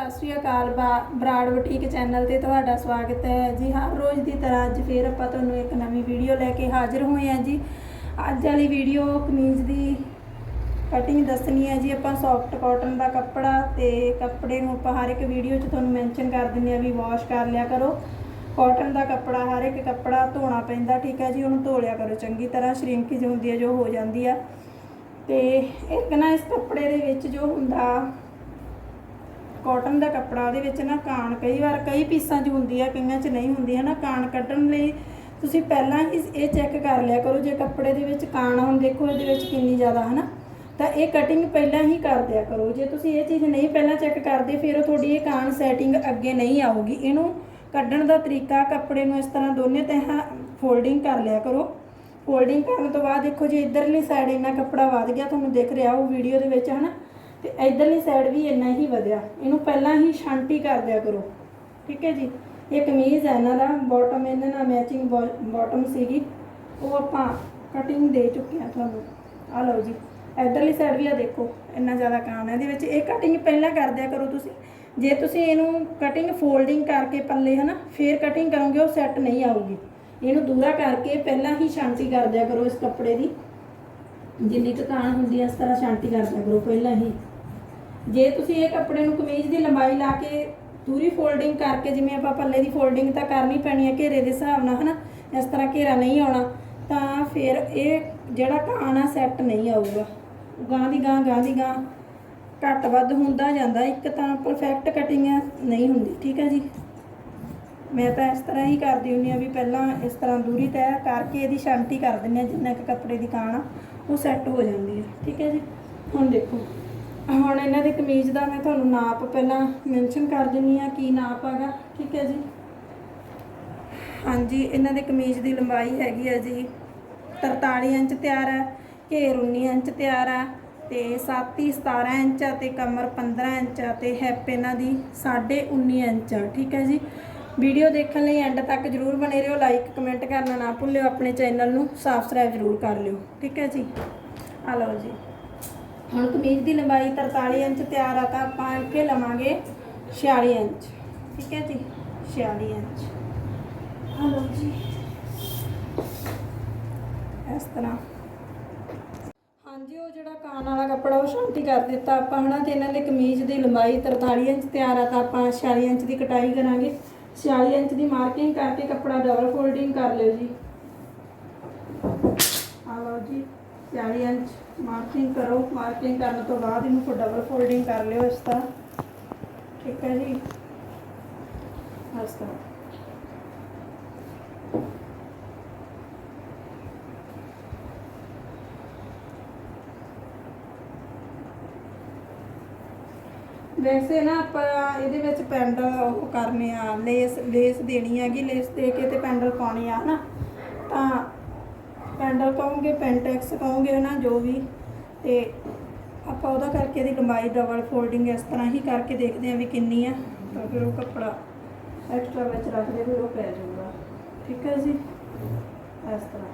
ਸਤਿ ਸ਼੍ਰੀ ਅਕਾਲ ਬਾ- ਬਰਾੜ ਬੁਟੀਕ ਚੈਨਲ ਤੇ ਤੁਹਾਡਾ ਸਵਾਗਤ ਹੈ ਜੀ। ਹਰ ਰੋਜ਼ ਦੀ ਤਰ੍ਹਾਂ ਅੱਜ ਫੇਰ ਆਪਾਂ ਤੁਹਾਨੂੰ ਇੱਕ ਨਵੀਂ ਵੀਡੀਓ ਲੈ ਕੇ ਹਾਜ਼ਰ ਹੋਏ ਹਾਂ ਜੀ। ਅੱਜ ਵਾਲੀ ਵੀਡੀਓ ਕਮੀਜ਼ ਦੀ ਕਟਿੰਗ ਦੱਸਣੀ ਹੈ ਜੀ। ਆਪਾਂ ਸੌਫਟ ਕਾਟਨ ਦਾ ਕੱਪੜਾ ਤੇ ਕੱਪੜੇ ਨੂੰ ਆਪਾਂ ਹਰ ਇੱਕ ਵੀਡੀਓ 'ਚ ਤੁਹਾਨੂੰ ਮੈਂਸ਼ਨ ਕਰ ਦਿੰਦੇ ਆ ਵੀ ਵਾਸ਼ ਕਰ ਲਿਆ ਕਰੋ। ਕਾਟਨ ਦਾ ਕੱਪੜਾ ਹਰ ਇੱਕ ਕੱਪੜਾ ਧੋਣਾ ਪੈਂਦਾ, ਠੀਕ ਹੈ ਜੀ? ਉਹਨੂੰ ਧੋ ਲਿਆ ਕਰੋ। ਚੰਗੀ ਤਰ੍ਹਾਂ ਸ਼ਰਿੰਕੇਜ ਹੁੰਦੀ ਹੈ, ਜੋ ਹੋ ਜਾਂਦੀ ਆ। ਤੇ ਇੱਕ ਨਾ ਇਸ ਕੱਪੜੇ ਦੇ ਵਿੱਚ ਜੋ ਹੁੰਦਾ ਕਾਟਨ ਦਾ ਕੱਪੜਾ ਉਹਦੇ ਵਿੱਚ ਨਾ ਕਾਣ ਕਈ ਵਾਰ ਕਈ ਪੀਸਾਂ 'ਚ ਹੁੰਦੀ ਆ, ਕਈਆਂ 'ਚ ਨਹੀਂ ਹੁੰਦੀ ਹੈ ਨਾ ਕਾਣ ਕੱਢਣ ਲਈ ਤੁਸੀਂ ਪਹਿਲਾਂ ਹੀ ਇਹ ਚੈੱਕ ਕਰ ਲਿਆ ਕਰੋ ਜੇ ਕੱਪੜੇ ਦੇ ਵਿੱਚ ਕਾਣ ਹੁਣ, ਦੇਖੋ ਇਹਦੇ ਵਿੱਚ ਕਿੰਨੀ ਜ਼ਿਆਦਾ ਹੈ ਨਾ ਤਾਂ ਇਹ ਕਟਿੰਗ ਪਹਿਲਾਂ ਹੀ ਕਰ ਦਿਆ ਕਰੋ। ਜੇ ਤੁਸੀਂ ਇਹ ਚੀਜ਼ ਨਹੀਂ ਪਹਿਲਾਂ ਚੈੱਕ ਕਰਦੇ, ਫਿਰ ਉਹ ਤੁਹਾਡੀ ਇਹ ਕਾਣ ਸੈਟਿੰਗ ਅੱਗੇ ਨਹੀਂ ਆਊਗੀ। ਇਹਨੂੰ ਕੱਢਣ ਦਾ ਤਰੀਕਾ ਕੱਪੜੇ ਨੂੰ ਇਸ ਤਰ੍ਹਾਂ ਦੋਨੇ ਤਹਾਂ ਫੋਲਡਿੰਗ ਕਰ ਲਿਆ ਕਰੋ। ਫੋਲਡਿੰਗ ਕਰਨ ਤੋਂ ਬਾਅਦ ਦੇਖੋ ਜੇ ਇਧਰਲੀ ਸਾਈਡ ਇੰਨਾ ਕੱਪੜਾ ਵੱਧ ਗਿਆ, ਤੁਹਾਨੂੰ ਦਿਖ ਰਿਹਾ ਉਹ ਵੀਡੀਓ ਦੇ ਵਿੱਚ, ਹਨਾ? ਤੇ ਇਧਰਲੀ ਸਾਈਡ ਵੀ ਇੰਨਾ ਹੀ ਵਧਿਆ। ਇਹਨੂੰ ਪਹਿਲਾਂ ਹੀ ਸ਼ਾਂਤੀ ਕਰ ਦਿਆ ਕਰੋ। ਠੀਕ ਹੈ ਜੀ? ਇਹ ਕਮੀਜ਼ ਹੈ ਇਹਨਾਂ ਦਾ ਬਾਟਮ ਇਹਨਾਂ ਨਾਲ ਮੈਚਿੰਗ ਬਾਟਮ ਸੀਗੀ। ਉਹ ਆਪਾਂ ਕਟਿੰਗ ਦੇ ਚੁੱਕੇ ਆ ਤੁਹਾਨੂੰ। ਆ ਲਓ ਜੀ। ਇਧਰਲੀ ਸਾਈਡ ਵੀ ਆ ਦੇਖੋ, ਇੰਨਾ ਜ਼ਿਆਦਾ ਕਾਮ ਹੈ। ਇਹਦੇ ਵਿੱਚ ਇਹ ਕਟਿੰਗ ਪਹਿਲਾਂ ਕਰ ਦਿਆ ਕਰੋ ਤੁਸੀਂ। ਜੇ ਤੁਸੀਂ ਇਹਨੂੰ ਕਟਿੰਗ ਫੋਲਡਿੰਗ ਕਰਕੇ ਪੱਲੇ, ਹਨਾ, ਫੇਰ ਕਟਿੰਗ ਕਰੋਗੇ, ਉਹ ਸੈੱਟ ਨਹੀਂ ਆਊਗੀ। ਇਹਨੂੰ ਦੂਰਾ ਕਰਕੇ ਪਹਿਲਾਂ ਹੀ ਸ਼ਾਂਤੀ ਕਰ ਦਿਆ ਕਰੋ ਇਸ ਕੱਪੜੇ ਦੀ। ਜਿੰਨੀ ਥਕਾਨ ਹੁੰਦੀ ਹੈ, ਇਸ ਤਰ੍ਹਾਂ ਸ਼ਾਂਤੀ ਕਰ ਦਿਆ ਕਰੋ, ਪਹਿਲਾਂ ਹੀ। ਜੇ ਤੁਸੀਂ ਇਹ ਕੱਪੜੇ ਨੂੰ ਕਮੀਜ਼ ਦੀ ਲੰਬਾਈ ਲਾ ਕੇ ਦੂਰੀ ਫੋਲਡਿੰਗ ਕਰਕੇ, ਜਿਵੇਂ ਆਪਾਂ ਪੱਲੇ ਦੀ ਫੋਲਡਿੰਗ ਤਾਂ ਕਰਨੀ ਪੈਣੀ ਹੈ ਘੇਰੇ ਦੇ ਹਿਸਾਬ ਨਾਲ, ਹਨਾ? ਇਸ ਤਰ੍ਹਾਂ ਘੇਰਾ ਨਹੀਂ ਆਉਣਾ, ਤਾਂ ਫਿਰ ਇਹ ਜਿਹੜਾ ਕਾਣ ਆ ਸੈੱਟ ਨਹੀਂ ਆਊਗਾ। ਗਾਂ ਦੀ ਗਾਂ ਗਾਂ ਦੀ ਗਾਂ ਘੱਟ ਵੱਧ ਹੁੰਦਾ ਜਾਂਦਾ, ਇੱਕ ਤਾਂ ਪਰਫੈਕਟ ਕਟਿੰਗ ਨਹੀਂ ਹੁੰਦੀ, ਠੀਕ ਹੈ ਜੀ? ਮੈਂ ਤਾਂ ਇਸ ਤਰ੍ਹਾਂ ਹੀ ਕਰਦੀ ਹੁੰਦੀ ਆ ਵੀ ਪਹਿਲਾਂ ਇਸ ਤਰ੍ਹਾਂ ਦੂਰੀ ਤੈਅ ਕਰਕੇ ਇਹਦੀ ਸ਼ਾਂਤੀ ਕਰ ਦਿੰਦੇ ਆ ਜਿੰਨਾ ਕਿ ਕੱਪੜੇ ਦੀ ਕਾਣ ਆ ਉਹ ਸੈੱਟ ਹੋ ਜਾਂਦੀ ਹੈ, ਠੀਕ ਹੈ ਜੀ? ਹੁਣ ਦੇਖੋ। ਹੁਣ ਇਹਨਾਂ ਦੀ ਕਮੀਜ਼ ਦਾ ਮੈਂ ਤੁਹਾਨੂੰ ਨਾਪ ਪਹਿਲਾਂ ਮੈਂਸ਼ਨ ਕਰ ਦਿੰਨੀ ਆ, ਕੀ ਨਾਪ ਹੈਗਾ, ਠੀਕ ਹੈ ਜੀ? ਹਾਂਜੀ, ਇਹਨਾਂ ਦੇ ਕਮੀਜ਼ ਦੀ ਲੰਬਾਈ ਹੈਗੀ ਹੈ ਜੀ 43 ਇੰਚ ਤਿਆਰ ਹੈ ਘੇਰ 19 ਇੰਚ ਤਿਆਰ ਆ, ਤੇ ਛਾਤੀ 17 ਇੰਚ ਆ, ਤੇ ਕਮਰ 15 ਇੰਚ ਆ, ਤੇ ਹੈਪ ਇਹਨਾਂ ਦੀ 19.5 ਇੰਚ ਠੀਕ ਹੈ ਜੀ? ਵੀਡੀਓ ਦੇਖਣ ਲਈ ਐਂਡ ਤੱਕ ਜਰੂਰ ਬਣੇ ਰਹੋ ਲਾਈਕ ਕਮੈਂਟ ਕਰਨਾ ਨਾ ਭੁੱਲਿਓ, ਆਪਣੇ ਚੈਨਲ ਨੂੰ ਸਬਸਕ੍ਰਾਈਬ ਜਰੂਰ ਕਰ ਲਿਓ, ਠੀਕ ਹੈ ਜੀ? ਆ ਲਓ ਜੀ। ਹੁਣ ਕਮੀਜ਼ ਦੀ ਲੰਬਾਈ 43 ਇੰਚ ਤਿਆਰ ਆ ਤਾਂ ਆਪਾਂ ਇੱਥੇ ਲਵਾਂਗੇ 46 ਇੰਚ। ਠੀਕ ਹੈ ਜੀ? 46 ਇੰਚ। ਆ ਜੀ। ਇਸ ਤਰ੍ਹਾਂ। ਹਾਂਜੀ, ਉਹ ਜਿਹੜਾ ਕਾਨ ਵਾਲਾ ਕੱਪੜਾ, ਉਹ ਸ਼ਾਂਤੀ ਕਰ ਦਿੱਤਾ ਆਪਾਂ, ਹਨਾ? ਤੇ ਇਹਨਾਂ ਦੇ ਕਮੀਜ਼ ਦੀ ਲੰਬਾਈ 43 ਇੰਚ ਤਿਆਰ ਆ ਤਾਂ ਆਪਾਂ 46 ਇੰਚ ਦੀ ਕਟਾਈ ਕਰਾਂਗੇ। 46 ਇੰਚ ਦੀ ਮਾਰਕਿੰਗ ਕਰਕੇ ਕੱਪੜਾ ਡਬਲ ਫੋਲਡਿੰਗ ਕਰ ਲਿਓ ਜੀ। ਆ ਲਓ ਜੀ 40 ਇੰਚ। ਮਾਰਕਿੰਗ ਕਰੋ, ਮਾਰਕਿੰਗ ਕਰਨ ਤੋਂ ਬਾਅਦ ਇਹਨੂੰ ਕੋ ਡਬਲ ਫੋਲਡਿੰਗ ਕਰ ਲਿਓ ਇਸ ਤਰ੍ਹਾਂ। ਠੀਕ ਹੈ ਜੀ? ਇਸ ਤਰ੍ਹਾਂ। ਵੈਸੇ ਨਾ ਆਪਾਂ ਇਹਦੇ ਵਿੱਚ ਪੈਂਡਲ ਉਹ ਕਰਨੇ ਆ, ਲੇਸ ਲੇਸ ਦੇਣੀ ਹੈਗੀ, ਲੇਸ ਦੇ ਕੇ ਤੇ ਪੈਂਡਲ ਪਾਉਣੇ ਆ ਹਨਾ। ਤਾਂ ਪੈਂਡਲ ਕਹੋਗੇ, ਪੈਂਟੈਕਸ ਕਹੋਗੇ ਨਾ ਜੋ ਵੀ। ਤੇ ਆਪਾਂ ਉਹਦਾ ਕਰਕੇ ਇਹਦੀ ਲੰਬਾਈ, ਡਬਲ ਫੋਲਡਿੰਗ ਇਸ ਤਰ੍ਹਾਂ ਹੀ ਕਰਕੇ ਦੇਖਦੇ ਆ ਵੀ ਕਿੰਨੀ ਆ। ਤਾਂ ਫਿਰ ਉਹ ਕੱਪੜਾ ਐਕਸਟਰਾ ਵਿੱਚ ਰੱਖਦੇ ਫਿਰ ਉਹ ਪੈ ਜਾਊਗਾ। ਠੀਕ ਹੈ ਜੀ? ਇਸ ਤਰ੍ਹਾਂ।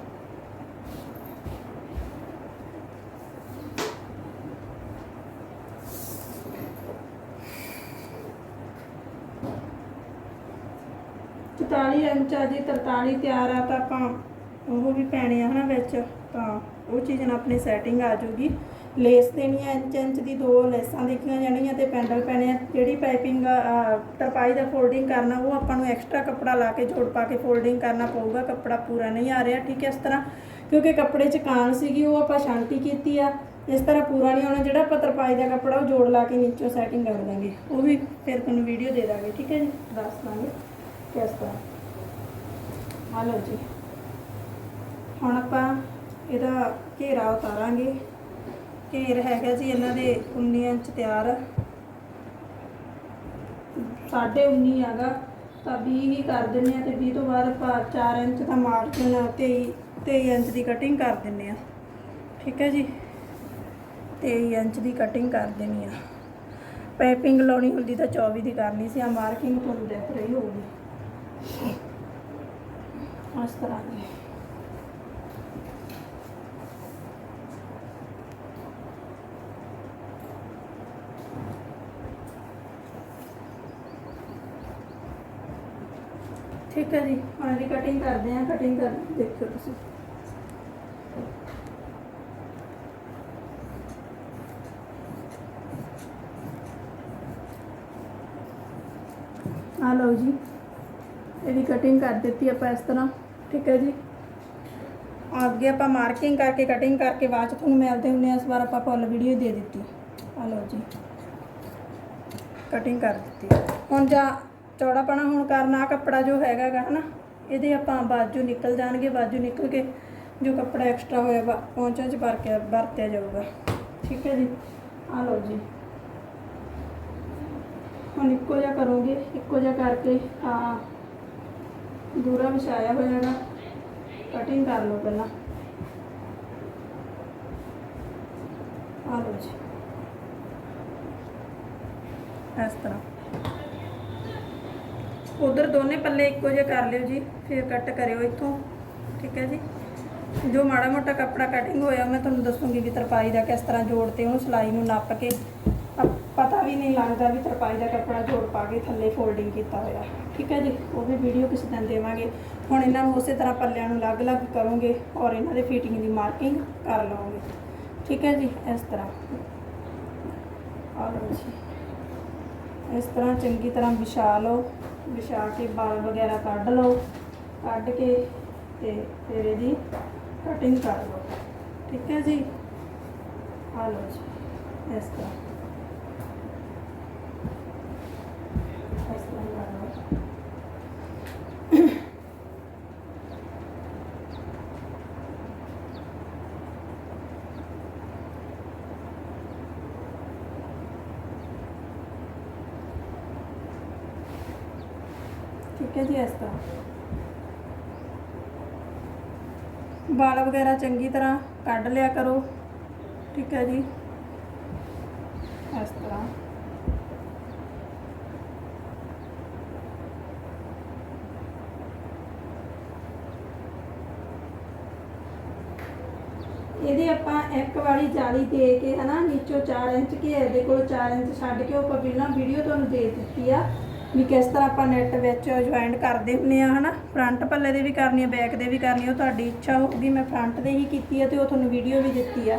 ਚੁਤਾਲੀ ਇੰਚ ਆ ਜੀ 43 ਤਿਆਰ ਆ ਤਾਂ ਆਪਾਂ ਉਹ ਵੀ ਪੈਣੇ ਆ ਹਨਾ ਵਿੱਚ, ਤਾਂ ਉਹ ਚੀਜ਼ ਨਾਲ ਆਪਣੀ ਸੈਟਿੰਗ ਆ ਜਾਊਗੀ। ਲੇਸ ਦੇਣੀ ਹੈ ਇੰਚ ਇੰਚ ਦੀ ਦੋ ਲੇਸਾਂ ਦੇਖੀਆਂ ਜਾਣੀਆਂ ਤੇ ਪੈਂਡਲ ਪੈਣੇ ਆ। ਜਿਹੜੀ ਪਾਈਪਿੰਗ ਤਰਪਾਈ ਦਾ ਫੋਲਡਿੰਗ ਕਰਨਾ, ਉਹ ਆਪਾਂ ਨੂੰ ਐਕਸਟਰਾ ਕੱਪੜਾ ਲਾ ਕੇ ਜੋੜ ਪਾ ਕੇ ਫੋਲਡਿੰਗ ਕਰਨਾ ਪਊਗਾ। ਕੱਪੜਾ ਪੂਰਾ ਨਹੀਂ ਆ ਰਿਹਾ, ਠੀਕ ਹੈ, ਇਸ ਤਰ੍ਹਾਂ। ਕਿਉਂਕਿ ਕੱਪੜੇ 'ਚ ਕਾਣ ਸੀਗੀ, ਉਹ ਆਪਾਂ ਸ਼ਾਂਤੀ ਕੀਤੀ ਆ। ਇਸ ਤਰ੍ਹਾਂ ਪੂਰਾ ਨਹੀਂ ਆਉਣਾ ਜਿਹੜਾ ਆਪਾਂ ਤਰਪਾਈ ਦਾ ਕੱਪੜਾ, ਉਹ ਜੋੜ ਲਾ ਕੇ ਨੀਚੋਂ ਸੈਟਿੰਗ ਕਰ ਦਾਂਗੇ। ਉਹ ਵੀ ਫਿਰ ਤੁਹਾਨੂੰ ਵੀਡੀਓ ਦੇ ਦਾਂਗੇ, ਠੀਕ ਹੈ ਜੀ? ਦੱਸ ਦਾਂਗੇ, ਕਿਸ ਤਰ੍ਹਾਂ। ਆ ਜੀ। ਹੁਣ ਆਪਾਂ ਇਹਦਾ ਘੇਰਾ ਉਤਾਰਾਂਗੇ। ਘੇਰ ਹੈਗਾ ਜੀ ਇਹਨਾਂ ਦੇ 19 ਇੰਚ ਤਿਆਰ। ਸਾਢੇ 19 ਹੈਗਾ, ਤਾਂ 20 ਹੀ ਕਰ ਦਿੰਨੇ ਆ ਤੇ 20 ਤੋਂ ਬਾਅਦ ਆਪਾਂ 4 ਇੰਚ ਦਾ ਮਾਰਜਨ 23 23 ਇੰਚ ਦੀ ਕਟਿੰਗ ਕਰ ਦਿੰਨੇ ਆ ਠੀਕ ਹੈ ਜੀ? 23 ਇੰਚ ਦੀ ਕਟਿੰਗ ਕਰ ਦੇਣੀ ਆ। ਪਾਈਪਿੰਗ ਲਾਉਣੀ ਹੁੰਦੀ ਤਾਂ 24 ਦੀ ਕਰਨੀ ਸੀ, ਆ ਮਾਰਕਿੰਗ ਤੁਹਾਨੂੰ ਦਿਖ ਰਹੀ ਹੋਊਗੀ। ਇਸ ਤਰ੍ਹਾਂ ਦੀ। ਠੀਕ ਹੈ ਜੀ ਹੁਣ ਇਹਦੀ ਕਟਿੰਗ ਕਰਦੇ ਹਾਂ ਕਟਿੰਗ ਕਰ ਦੇਖੋ ਤੁਸੀਂ। ਆ ਲਓ ਜੀ ਇਹਦੀ ਕਟਿੰਗ ਕਰ ਦਿੱਤੀ ਆਪਾਂ ਇਸ ਤਰ੍ਹਾਂ, ਠੀਕ ਹੈ ਜੀ। ਅੱਗੇ ਆਪਾਂ ਮਾਰਕਿੰਗ ਕਰਕੇ ਕਟਿੰਗ ਕਰਕੇ ਬਾਅਦ ਚ ਤੁਹਾਨੂੰ ਮਿਲਦੇ ਹੁੰਦੇ ਆ ਇਸ ਵਾਰ ਆਪਾਂ ਫੁੱਲ ਵੀਡੀਓ ਦੇ ਦਿੱਤੀ। ਆ ਲਓ ਜੀ ਕਟਿੰਗ ਕਰ ਦਿੱਤੀ। ਹੁਣ ਜਾਂ ਚੌੜਾਪਣਾ ਹੋਣ ਕਾਰਨ ਆਹ ਕੱਪੜਾ ਜੋ ਹੈਗਾ ਗਾ ਹਨਾ, ਇਹਦੇ ਆਪਾਂ ਬਾਜੂ ਨਿਕਲ ਜਾਣਗੇ, ਬਾਜੂ ਨਿਕਲ ਕੇ ਜੋ ਕੱਪੜਾ ਐਕਸਟਰਾ ਹੋਇਆ ਵਾ ਪਹੁੰਚਾਂ ਚ ਭਰ ਕੇ ਵਰਤਿਆ ਜਾਊਗਾ। ਠੀਕ ਹੈ ਜੀ? ਆ ਲਓ ਜੀ। ਹੁਣ ਇੱਕੋ ਜਿਹਾ ਕਰੋਗੇ, ਇੱਕੋ ਜਿਹਾ ਕਰਕੇ ਆ ਦੂਰਾ ਵਿਛਾਇਆ ਹੋਇਆਗਾ। ਕਟਿੰਗ ਕਰ ਲਓ ਪਹਿਲਾਂ। ਆ ਲਓ ਜੀ। ਇਸ ਤਰ੍ਹਾਂ। ਉਧਰ ਦੋਨੇ ਪੱਲੇ ਇੱਕੋ ਜਿਹੇ ਕਰ ਲਿਓ ਜੀ, ਫਿਰ ਕੱਟ ਕਰਿਓ ਇੱਥੋਂ, ਠੀਕ ਹੈ ਜੀ? ਜੋ ਮਾੜਾ ਮੋਟਾ ਕੱਪੜਾ ਕਟਿੰਗ ਹੋਇਆ ਮੈਂ ਤੁਹਾਨੂੰ ਦੱਸੂਗੀ ਵੀ ਤਰਪਾਈ ਦਾ ਕਿਸ ਤਰ੍ਹਾਂ ਜੋੜ 'ਤੇ ਉਹਨੂੰ ਸਿਲਾਈ ਨੂੰ ਨੱਪ ਕੇ। ਪਤਾ ਵੀ ਨਹੀਂ ਲੱਗਦਾ ਵੀ ਤਰਪਾਈ ਦਾ ਕੱਪੜਾ ਜੋੜ ਪਾ ਕੇ ਥੱਲੇ ਫੋਲਡਿੰਗ ਕੀਤਾ ਹੋਇਆ, ਠੀਕ ਹੈ ਜੀ? ਉਹ ਵੀ ਵੀਡੀਓ ਕਿਸੇ ਦਿਨ ਦੇਵਾਂਗੇ। ਹੁਣ ਇਹਨਾਂ ਨੂੰ ਉਸੇ ਤਰ੍ਹਾਂ ਪੱਲਿਆਂ ਨੂੰ ਅਲੱਗ-ਅਲੱਗ ਕਰੋਗੇ ਔਰ ਇਹਨਾਂ ਦੇ ਫਿਟਿੰਗ ਦੀ ਮਾਰਕਿੰਗ ਕਰ ਲਵਾਂਗੇ ਠੀਕ ਹੈ ਜੀ? ਇਸ ਤਰ੍ਹਾਂ। ਔਰ ਜੀ। ਇਸ ਤਰ੍ਹਾਂ ਚੰਗੀ ਤਰ੍ਹਾਂ ਵਿਛਾ ਲਓ। ਵਿਛਾ ਕੇ ਵਾਲ ਵਗੈਰਾ ਕੱਢ ਲਓ, ਕੱਢ ਕੇ ਤੇ ਫਿਰ ਇਹਦੀ ਕਟਿੰਗ ਕਰ ਲਓ। ਠੀਕ ਹੈ ਜੀ? ਆ ਲਓ ਜੀ, ਇਸ ਤਰ੍ਹਾਂ ਇਸ ਤਰ੍ਹਾਂ ਕਰ ਲਓ ਠੀਕ ਹੈ ਜੀ ਇਸ ਤਰ੍ਹਾਂ। ਵਾਲ ਵਗੈਰਾ ਚੰਗੀ ਤਰ੍ਹਾਂ ਕੱਢ ਲਿਆ ਕਰੋ, ਠੀਕ ਹੈ ਜੀ। ਇਸ ਤਰ੍ਹਾਂ। ਇਹਦੇ ਆਪਾਂ ਇੱਕ ਵਾਲੀ ਜਾਲੀ ਦੇ ਕੇ ਹਨਾ, ਨੀਚੋਂ 4 ਇੰਚ ਘੇਰ ਦੇ ਕੋਲ 4 ਇੰਚ ਛੱਡ ਕੇ ਉਹ ਆਪਾਂ ਪਹਿਲਾਂ ਵੀਡੀਓ ਤੁਹਾਨੂੰ ਦੇ ਦਿੱਤੀ ਆ। ਵੀ ਕਿਸ ਤਰ੍ਹਾਂ ਆਪਾਂ ਨੈਟ ਵਿੱਚ ਜੁਆਇੰਟ ਕਰਦੇ ਹੁੰਨੇ ਆ, ਹਨਾ? ਫਰੰਟ ਪੱਲੇ ਦੇ ਵੀ ਕਰਨੀ ਆ ਬੈਕ ਦੇ ਵੀ ਕਰਨੀ ਆ, ਉਹ ਤੁਹਾਡੀ ਇੱਛਾ ਹੋਊਗੀ। ਮੈਂ ਫਰੰਟ ਦੇ ਹੀ ਕੀਤੀ ਆ ਤੇ ਉਹ ਤੁਹਾਨੂੰ ਵੀਡੀਓ ਵੀ ਦਿੱਤੀ ਆ।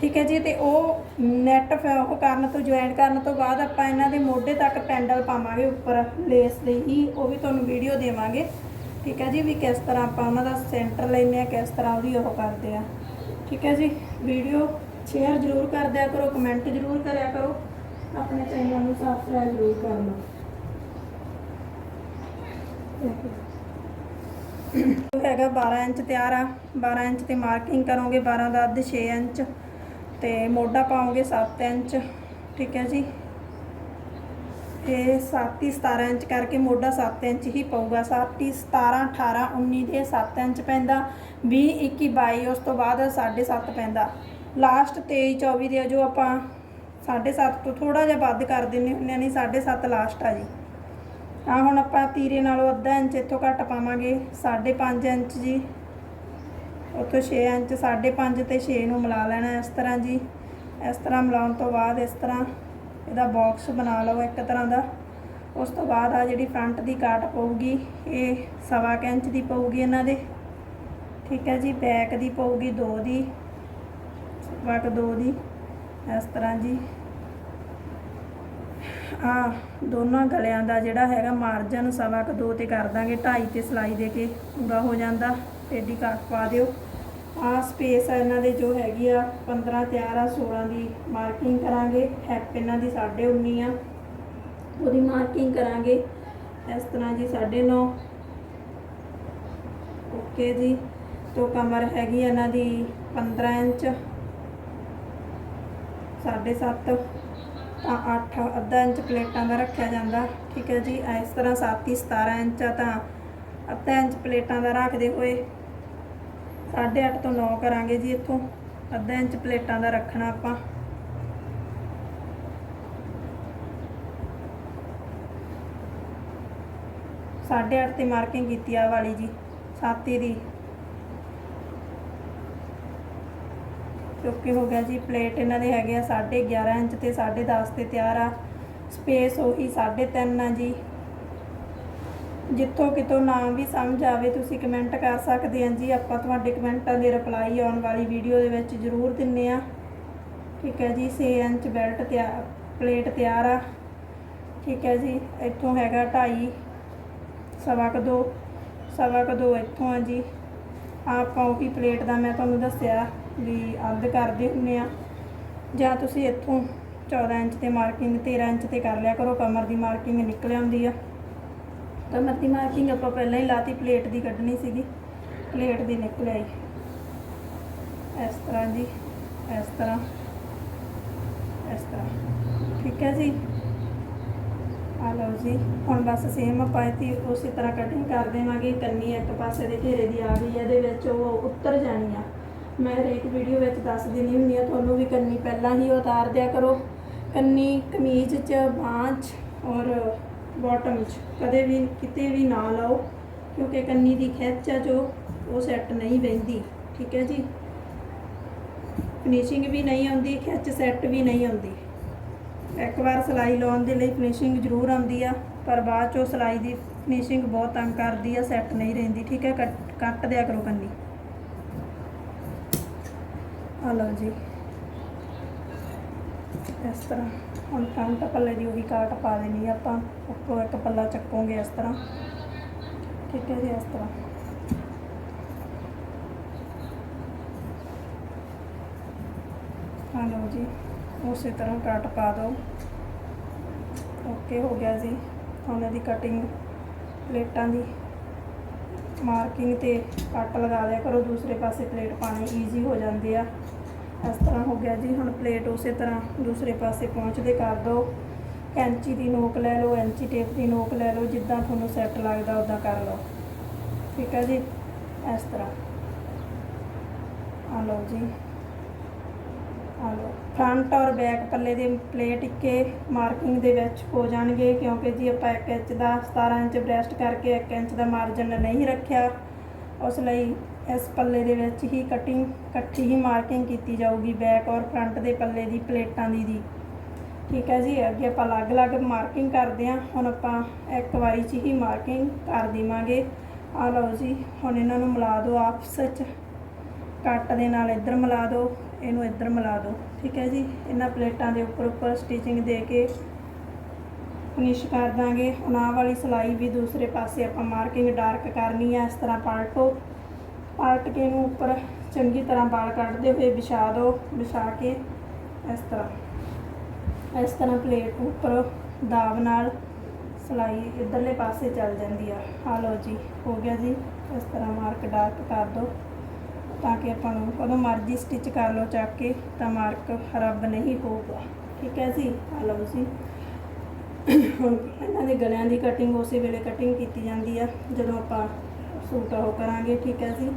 ਠੀਕ ਹੈ ਜੀ? ਤੇ ਉਹ ਨੈਟ ਉਹ ਕਰਨ ਤੋਂ ਜੁਆਇਨ ਕਰਨ ਤੋਂ ਬਾਅਦ ਆਪਾਂ ਇਹਨਾਂ ਦੇ ਮੋਢੇ ਤੱਕ ਪੈਂਡਲ ਪਾਵਾਂਗੇ, ਉੱਪਰ ਲੇਸ ਦੇ ਹੀ, ਉਹ ਵੀ ਤੁਹਾਨੂੰ ਵੀਡੀਓ ਦੇਵਾਂਗੇ। ਠੀਕ ਹੈ ਜੀ? ਵੀ ਕਿਸ ਤਰ੍ਹਾਂ ਆਪਾਂ ਉਹਨਾਂ ਦਾ ਸੈਂਟਰ ਲੈਂਦੇ ਆ, ਕਿਸ ਤਰ੍ਹਾਂ ਉਹਦੀ ਉਹ ਕਰਦੇ ਆ। ਠੀਕ ਹੈ ਜੀ? ਵੀਡੀਓ ਸ਼ੇਅਰ ਜ਼ਰੂਰ ਕਰ ਦਿਆ ਕਰੋ ਕਮੈਂਟ ਜ਼ਰੂਰ ਕਰਿਆ ਕਰੋ। ਆਪਣੇ ਚੈਨਲ ਨੂੰ ਸਬਸਕ੍ਰਾਈਬ ਜ਼ਰੂਰ ਕਰ ਲਓ ਹੈਗਾ 12 ਇੰਚ ਤਿਆਰ ਆ 12 ਇੰਚ ਤੇ ਮਾਰਕਿੰਗ ਕਰੋਗੇ 12 ਦਾ ਅੱਧ 6 ਇੰਚ ਤੇ ਮੋਢਾ ਪਾਓਗੇ 7 ਇੰਚ, ਠੀਕ ਹੈ ਜੀ। ਇਹ 7 ਹੀ 17 ਇੰਚ ਕਰਕੇ ਮੋਢਾ 7 ਇੰਚ ਹੀ ਪਊਗਾ। 7 ਹੀ 17 18 19 ਦੇ 7 ਇੰਚ ਪੈਂਦਾ 20 21 22 ਉਸ ਤੋਂ ਬਾਅਦ 7.5 ਪੈਂਦਾ। ਲਾਸਟ 23 24 ਦੇ ਜੋ ਆਪਾਂ 7.5 ਤੋਂ ਥੋੜਾ ਜਿਹਾ ਵੱਧ ਕਰ ਦਿੰਨੇ ਹੁੰਨੇ ਆ, ਨਹੀਂ 7.5 ਲਾਸਟ ਆ ਜੀ। ਆ ਹੁਣ ਆਪਾਂ ਤੀਰੇ ਨਾਲੋਂ ਅੱਧਾ ਇੰਚ ਇੱਥੋਂ ਘੱਟ ਪਾਵਾਂਗੇ 5.5 ਇੰਚ ਜੀ। ਉੱਥੋਂ 6 ਇੰਚ 5.5 ਤੇ 6 ਨੂੰ ਮਿਲਾ ਲੈਣਾ ਇਸ ਤਰ੍ਹਾਂ ਜੀ। ਇਸ ਤਰ੍ਹਾਂ ਮਿਲਾਉਣ ਤੋਂ ਬਾਅਦ ਇਸ ਤਰ੍ਹਾਂ ਇਹਦਾ ਬਾਕਸ ਬਣਾ ਲਓ ਇੱਕ ਤਰ੍ਹਾਂ ਦਾ। ਉਸ ਤੋਂ ਬਾਅਦ ਆ ਜਿਹੜੀ ਫਰੰਟ ਦੀ ਕਾਟ ਪਊਗੀ, ਇਹ ਸਵਾ ਕੁ ਇੰਚ ਦੀ ਪਊਗੀ ਇਹਨਾਂ ਦੇ। ਠੀਕ ਹੈ ਜੀ ਬੈਕ ਦੀ ਪਊਗੀ 2 ਦੀ, ਸਵਾ ਕੁ 2 ਦੀ, ਇਸ ਤਰ੍ਹਾਂ ਜੀ। ਆ, ਦੋਨਾਂ ਗਲਿਆਂ ਦਾ ਜਿਹੜਾ ਹੈਗਾ ਮਾਰਜਨ ਸਵਾ ਕੁ 2 ਤੇ ਕਰ ਦਾਂਗੇ 2.5 ਤੇ ਸਲਾਈ ਦੇ ਕੇ ਪੂਰਾ ਹੋ ਜਾਂਦਾ। ਟੇਡੀ ਕਾਟ ਪਾ ਦਿਓ। ਆ ਸਪੇਸ ਇਹਨਾਂ ਦੇ ਜੋ ਹੈਗੀ ਆ 15 ਤਿਆਰ ਆ 16 ਦੀ ਮਾਰਕਿੰਗ ਕਰਾਂਗੇ। ਹੈਪ ਇਹਨਾਂ ਦੀ 19.5 ਆ। ਉਹਦੀ ਮਾਰਕਿੰਗ ਕਰਾਂਗੇ। ਇਸ ਤਰ੍ਹਾਂ ਜੀ 9.5 ਓਕੇ ਜੀ। ਤੋਂ ਕਮਰ ਹੈਗੀ ਇਹਨਾਂ ਦੀ 15 ਇੰਚ। 7.5 ਤਾਂ 8 ਅੱਧਾ ਇੰਚ ਪਲੇਟਾਂ ਦਾ ਰੱਖਿਆ ਜਾਂਦਾ। ਠੀਕ ਹੈ ਜੀ ਇਸ ਤਰ੍ਹਾਂ 7 ਹੀ 17 ਇੰਚ ਆ ਤਾਂ ਅੱਧਾ ਇੰਚ ਪਲੇਟਾਂ ਦਾ ਰੱਖਦੇ ਹੋਏ 8.5 ਤੋਂ 9 ਕਰਾਂਗੇ ਜੀ ਇੱਥੋਂ। ਅੱਧਾ ਇੰਚ ਪਲੇਟਾਂ ਦਾ ਰੱਖਣਾ ਆਪਾਂ। ਸਾਢੇ ਅੱਠ ਤੇ ਮਾਰਕਿੰਗ ਕੀਤੀ ਆ ਵਾਲੀ ਜੀ ਛਾਤੀ ਦੀ। ਓਕੇ ਹੋ ਗਿਆ ਜੀ ਪਲੇਟ ਇਹਨਾਂ ਦੇ ਹੈਗੇ ਆ 11.5 ਇੰਚ ਤੇ 10.5 ਤੇ ਤਿਆਰ ਆ। ਸਪੇਸ ਉਹੀ 3.5 ਆ ਜੀ। ਜਿੱਥੋਂ ਕਿਤੋਂ ਨਾਮ ਵੀ ਸਮਝ ਆਵੇ, ਤੁਸੀਂ ਕਮੈਂਟ ਕਰ ਸਕਦੇ ਹਾਂ ਜੀ। ਆਪਾਂ ਤੁਹਾਡੇ ਕਮੈਂਟਾਂ ਦੇ ਰਿਪਲਾਈ ਆਉਣ ਵਾਲੀ ਵੀਡੀਓ ਦੇ ਵਿੱਚ ਜ਼ਰੂਰ ਦਿੰਨੇ ਆ। ਠੀਕ ਹੈ ਜੀ 6 ਇੰਚ ਬੈਲਟ ਤਿਆਰ ਪਲੇਟ ਤਿਆਰ ਆ। ਠੀਕ ਹੈ ਜੀ, ਇੱਥੋਂ ਹੈਗਾ 2.5 ਸਵਾ ਕੁ ਦੋ, ਸਵਾ ਕੁ ਦੋ ਇੱਥੋਂ ਆ ਜੀ। ਆਹ ਆਪਾਂ ਉਹੀ ਪਲੇਟ ਦਾ ਮੈਂ ਤੁਹਾਨੂੰ ਦੱਸਿਆ। ਵੀ ਅੱਧ ਕਰਦੇ ਹੁੰਨੇ ਆ। ਜਾਂ ਤੁਸੀਂ ਇੱਥੋਂ 14 ਇੰਚ ਤੇ ਮਾਰਕਿੰਗ 13 ਇੰਚ ਤੇ ਕਰ ਲਿਆ ਕਰੋ, ਕਮਰ ਦੀ ਮਾਰਕਿੰਗ ਨਿਕਲ ਆਉਂਦੀ ਆ। ਕਮਰ ਦੀ ਮਾਰਕਿੰਗ ਆਪਾਂ ਪਹਿਲਾਂ ਹੀ ਲਾਤੀ ਪਲੇਟ ਦੀ ਕੱਢਣੀ ਸੀਗੀ। ਪਲੇਟ ਦੀ ਨਿਕਲ ਆਈ। ਇਸ ਤਰ੍ਹਾਂ ਜੀ, ਇਸ ਤਰ੍ਹਾਂ ਇਸ ਤਰ੍ਹਾਂ। ਠੀਕ ਹੈ ਜੀ? ਆ ਲਓ ਜੀ, ਹੁਣ ਬਸ ਸੇਮ ਆਪਾਂ ਇੱਥੇ ਉਸੇ ਤਰ੍ਹਾਂ ਕਟਿੰਗ ਕਰ ਦੇਵਾਂਗੇ। ਕੰਨੀ ਇੱਕ ਪਾਸੇ ਦੇ ਘੇਰੇ ਦੀ ਆ ਗਈ, ਇਹਦੇ ਵਿੱਚ ਉਹ ਉੱਤਰ ਜਾਣੀ ਆ। ਮੈਂ ਹਰੇਕ ਵੀਡੀਓ ਵਿੱਚ ਦੱਸ ਦਿੰਦੀ ਹੁੰਦੀ ਆ ਤੁਹਾਨੂੰ ਵੀ ਕੰਨੀ ਪਹਿਲਾਂ ਹੀ ਉਤਾਰ ਦਿਆ ਕਰੋ। ਕੰਨੀ ਕਮੀਜ਼ 'ਚ ਬਾਂਹ 'ਚ ਔਰ ਬਾਟਮ 'ਚ, ਕਦੇ ਵੀ ਕਿਤੇ ਵੀ ਨਾ ਲਾਓ, ਕਿਉਂਕਿ ਕੰਨੀ ਦੀ ਖਿੱਚ ਆ ਜੋ, ਉਹ ਸੈੱਟ ਨਹੀਂ ਬਹਿੰਦੀ, ਠੀਕ ਹੈ ਜੀ? ਫਿਨਿਸ਼ਿੰਗ ਵੀ ਨਹੀਂ ਆਉਂਦੀ, ਖਿੱਚ ਸੈੱਟ ਵੀ ਨਹੀਂ ਆਉਂਦੀ। ਇੱਕ ਵਾਰ ਸਿਲਾਈ ਲਾਉਣ ਦੇ ਲਈ ਫਿਨਿਸ਼ਿੰਗ ਜ਼ਰੂਰ ਆਉਂਦੀ ਆ, ਪਰ ਬਾਅਦ ਚੋਂ ਸਿਲਾਈ ਦੀ ਫਿਨਿਸ਼ਿੰਗ ਬਹੁਤ ਤੰਗ ਕਰਦੀ ਆ ਸੈੱਟ ਨਹੀਂ ਰਹਿੰਦੀ, ਠੀਕ ਹੈ? ਕੱਟ ਕੱਟ ਦਿਆ ਕਰੋ ਕੰਨੀ। ਆ ਲਓ ਜੀ। ਇਸ ਤਰ੍ਹਾਂ। ਹੁਣ ਫਰੰਟ ਪੱਲੇ ਦੀ ਉਹੀ ਕਾਟ ਪਾ ਦੇਣੀ ਆਪਾਂ। ਉੱਪਰੋਂ ਇੱਕ ਪੱਲਾ ਚੱਕੋਗੇ ਇਸ ਤਰ੍ਹਾਂ। ਠੀਕ ਹੈ ਜੀ, ਇਸ ਤਰ੍ਹਾਂ। ਆ ਲਓ ਜੀ, ਉਸੇ ਤਰ੍ਹਾਂ ਕੱਟ ਪਾ ਦਿਓ। ਓਕੇ ਹੋ ਗਿਆ ਜੀ। ਉਹਨਾਂ ਦੀ ਕਟਿੰਗ ਪਲੇਟਾਂ ਦੀ। ਮਾਰਕਿੰਗ ਤੇ ਕੱਟ ਲਗਾ ਲਿਆ ਕਰੋ, ਦੂਸਰੇ ਪਾਸੇ ਪਲੇਟ ਪਾਣੀ ਈਜ਼ੀ ਹੋ ਜਾਂਦੇ ਆ। ਇਸ ਤਰ੍ਹਾਂ ਹੋ ਗਿਆ ਜੀ, ਹੁਣ ਪਲੇਟ ਉਸੇ ਤਰ੍ਹਾਂ ਦੂਸਰੇ ਪਾਸੇ ਪਹੁੰਚਦੇ ਕਰ ਦਿਓ। ਕੈਂਚੀ ਦੀ ਨੋਕ ਲੈ ਲਓ ਐਂਚੀ ਟੇਪ ਦੀ ਨੋਕ ਲੈ ਲਓ, ਜਿੱਦਾਂ ਤੁਹਾਨੂੰ ਸੈੱਟ ਲੱਗਦਾ ਉਦਾਂ ਕਰ ਲਓ। ਠੀਕ ਹੈ ਜੀ, ਇਸ ਤਰ੍ਹਾਂ। ਆ ਲਓ ਜੀ। ਫਰੰਟ ਔਰ ਬੈਕ ਪੱਲੇ ਦੇ ਪਲੇਟ ਇੱਕੇ ਮਾਰਕਿੰਗ ਦੇ ਵਿੱਚ ਹੋ ਜਾਣਗੇ, ਕਿਉਂਕਿ ਜੀ ਆਪਾਂ 1 ਇੰਚ ਦਾ 17 ਇੰਚ ਬ੍ਰੈਸਟ ਕਰਕੇ 1 ਇੰਚ ਦਾ ਮਾਰਜਨ ਨਹੀਂ ਰੱਖਿਆ। ਉਸ ਲਈ ਇਸ ਪੱਲੇ ਦੇ ਵਿੱਚ ਹੀ ਕਟਿੰਗ ਇਕੱਠੀ ਹੀ ਮਾਰਕਿੰਗ ਕੀਤੀ ਜਾਊਗੀ ਬੈਕ ਔਰ ਫਰੰਟ ਦੇ ਪੱਲੇ ਦੀ ਪਲੇਟਾਂ ਦੀ ਦੀ ਠੀਕ ਹੈ ਜੀ, ਅੱਗੇ ਆਪਾਂ ਅਲੱਗ-ਅਲੱਗ ਮਾਰਕਿੰਗ ਕਰਦੇ ਹਾਂ। ਹੁਣ ਆਪਾਂ ਇੱਕ ਵਾਰੀ 'ਚ ਹੀ ਮਾਰਕਿੰਗ ਕਰ ਦੇਵਾਂਗੇ। ਆ ਲਓ ਜੀ, ਹੁਣ ਇਹਨਾਂ ਨੂੰ ਮਿਲਾ ਦਿਓ ਆਪਸ ਵਿੱਚ ਕੱਟ ਦੇ ਨਾਲ ਇੱਧਰ ਮਿਲਾ ਦਿਓ। ਇਹਨੂੰ ਇੱਧਰ ਮਿਲਾ ਦਿਓ, ਠੀਕ ਹੈ ਜੀ? ਇਹਨਾਂ ਪਲੇਟਾਂ ਦੇ ਉੱਪਰ ਉੱਪਰ ਸਟਿਚਿੰਗ ਦੇ ਕੇ ਫਿਨਿਸ਼ ਕਰ ਦਾਂਗੇ। ਹੁਣ ਆਹ ਵਾਲੀ ਸਿਲਾਈ ਵੀ ਦੂਸਰੇ ਪਾਸੇ ਆਪਾਂ ਮਾਰਕਿੰਗ ਡਾਰਕ ਕਰਨੀ ਹੈ ਇਸ ਤਰ੍ਹਾਂ ਪਲਟੋ। ਪਲਟ ਕੇ ਇਹਨੂੰ ਉੱਪਰ ਚੰਗੀ ਤਰ੍ਹਾਂ ਵਾਲ ਕੱਢਦੇ ਹੋਏ ਵਿਛਾ ਦਿਓ, ਵਿਛਾ ਕੇ ਇਸ ਤਰ੍ਹਾਂ। ਇਸ ਤਰ੍ਹਾਂ ਪਲੇਟ ਉੱਪਰ ਦਾਬ ਨਾਲ ਸਿਲਾਈ ਇਧਰਲੇ ਪਾਸੇ ਚੱਲ ਜਾਂਦੀ ਆ। ਆ ਲਓ ਜੀ, ਹੋ ਗਿਆ ਜੀ। ਇਸ ਤਰ੍ਹਾਂ ਮਾਰਕ ਡਾਰਕ ਕਰ ਦਿਓ। ਤਾਂ ਕਿ ਆਪਾਂ ਨੂੰ ਕਦੋਂ ਮਰਜ਼ੀ ਸਟਿਚ ਕਰ ਲਓ, ਚੱਕ ਕੇ ਤਾਂ ਮਾਰਕ ਖਰਾਬ ਨਹੀਂ ਹੋਊਗਾ। ਠੀਕ ਹੈ ਜੀ? ਆ ਲਓ ਜੀ। ਹੁਣ ਇਹਨਾਂ ਦੇ ਗਲਿਆਂ ਦੀ ਕਟਿੰਗ ਉਸੇ ਵੇਲੇ ਕਟਿੰਗ ਕੀਤੀ ਜਾਂਦੀ ਆ, ਜਦੋਂ ਆਪਾਂ ਸੂਟ ਉਹ ਕਰਾਂਗੇ, ਠੀਕ ਹੈ ਜੀ?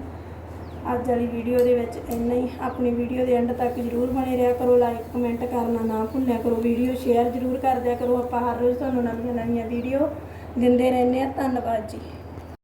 ਅੱਜ ਵਾਲੀ ਵੀਡੀਓ ਦੇ ਵਿੱਚ ਇੰਨਾ ਹੀ। ਆਪਣੀ ਵੀਡੀਓ ਦੇ ਐਂਡ ਤੱਕ ਜਰੂਰ ਬਣੇ ਰਿਹਾ ਕਰੋ ਲਾਈਕ ਕਮੈਂਟ ਕਰਨਾ ਨਾ ਭੁੱਲਿਆ ਕਰੋ। ਵੀਡੀਓ ਸ਼ੇਅਰ ਜਰੂਰ ਕਰ ਦਿਆ ਕਰੋ। ਆਪਾਂ ਹਰ ਰੋਜ਼ ਤੁਹਾਨੂੰ ਨਵੀਆਂ ਨਵੀਆਂ ਵੀਡੀਓ ਦਿੰਦੇ ਰਹਿੰਦੇ ਆ ਧੰਨਵਾਦ ਜੀ।